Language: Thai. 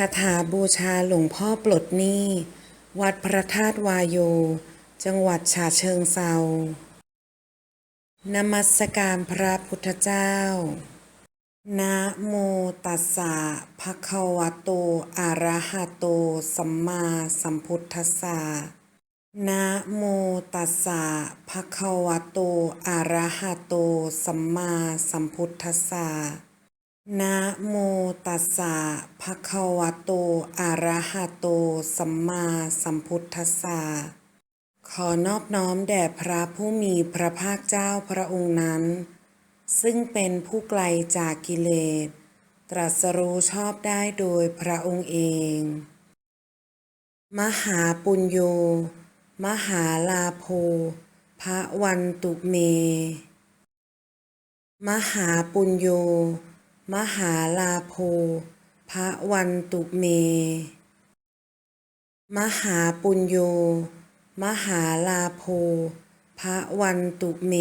คาถาบูชาหลวงพ่อปลดหนี้ วัดพระธาตุวายโย จังหวัดฉะเชิงเซานมัสการพระพุทธเจ้า นะโมตัสสะภะคะวะโต อะระหะโต สัมมาสัมพุทธัสสะ นะโมตัสสะภะคะวะโต อะระหะโต สัมมาสัมพุทธัสสะ นะโมตัสสะภะคะวะโต อะระหะโต สัมมาสัมพุทธัสสะ ขอนอบน้อมแด่พระผู้มีพระภาคเจ้าพระองค์นั้น ซึ่งเป็นผู้ไกลจากกิเลส ตรัสรู้ชอบได้โดยพระองค์เอง มหาปุญโย มหาลาโภพระวันตุเม มหาปุญโย มหาลาโภพระวันตุเม มหาปุญโย มหาลาโภพระวันตุเม